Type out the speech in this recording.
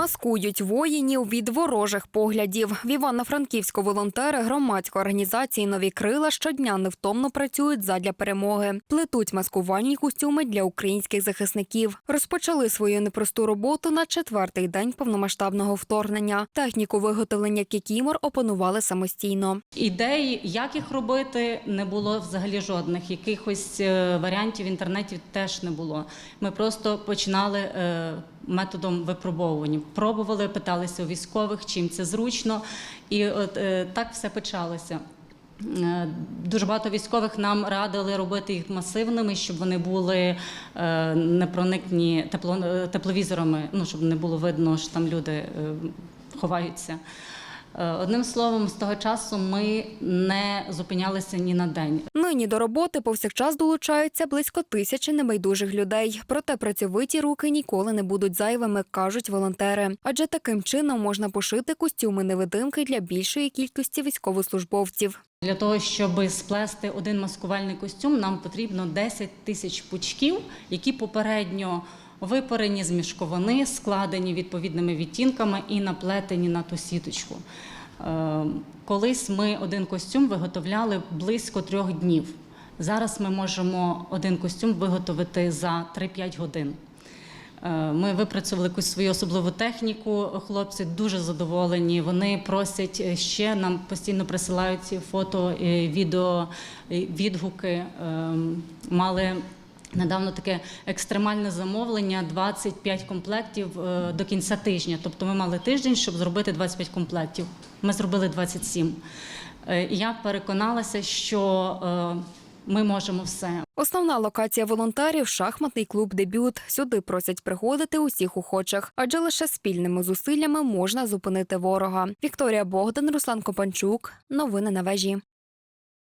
Маскують воїнів від ворожих поглядів. В Івано-Франківську волонтери громадської організації Нові крила щодня невтомно працюють задля перемоги. Плетуть маскувальні костюми для українських захисників. Розпочали свою непросту роботу на четвертий день повномасштабного вторгнення. Техніку виготовлення кікімор опанували самостійно. Ідей, як їх робити, не було взагалі жодних. Якихось е, варіантів в інтернеті теж не було. Ми просто починали е, методом випробовування. Пробували, питалися у військових, чим це зручно, і от е, так все почалося. Е, Дуже багато військових нам радили робити їх масивними, щоб вони були е, непроникні тепло, тепловізорами, ну щоб не було видно, що там люди ховаються. Е, Одним словом, з того часу ми не зупинялися ні на день. Нині до роботи повсякчас долучаються близько тисячі небайдужих людей. Проте працьовиті руки ніколи не будуть зайвими, кажуть волонтери. Адже таким чином можна пошити костюми невидимки для більшої кількості військовослужбовців. Для того, щоб сплести один маскувальний костюм, нам потрібно 10 тисяч пучків, які попередньо випарені з мішковини, складені відповідними відтінками і наплетені на ту сіточку. Е, Колись ми один костюм виготовляли близько трьох днів. Зараз ми можемо один костюм виготовити за 3-5 годин. Е, Ми випрацювали якусь свою особливу техніку. Хлопці дуже задоволені. Вони просять ще нам постійно присилають фото, е, відео, відгуки. Ем, Мали недавно таке екстремальне замовлення 25 комплектів е, до кінця тижня. Тобто ми мали тиждень, щоб зробити 25 комплектів. Ми зробили 27. Е, І я переконалася, що е, ми можемо все. Основна локація волонтерів шахматний клуб Дебют. Сюди просять приходити усіх охочих, адже лише спільними зусиллями можна зупинити ворога. Вікторія Богдан, Руслан Копанчук. Новини на вежі.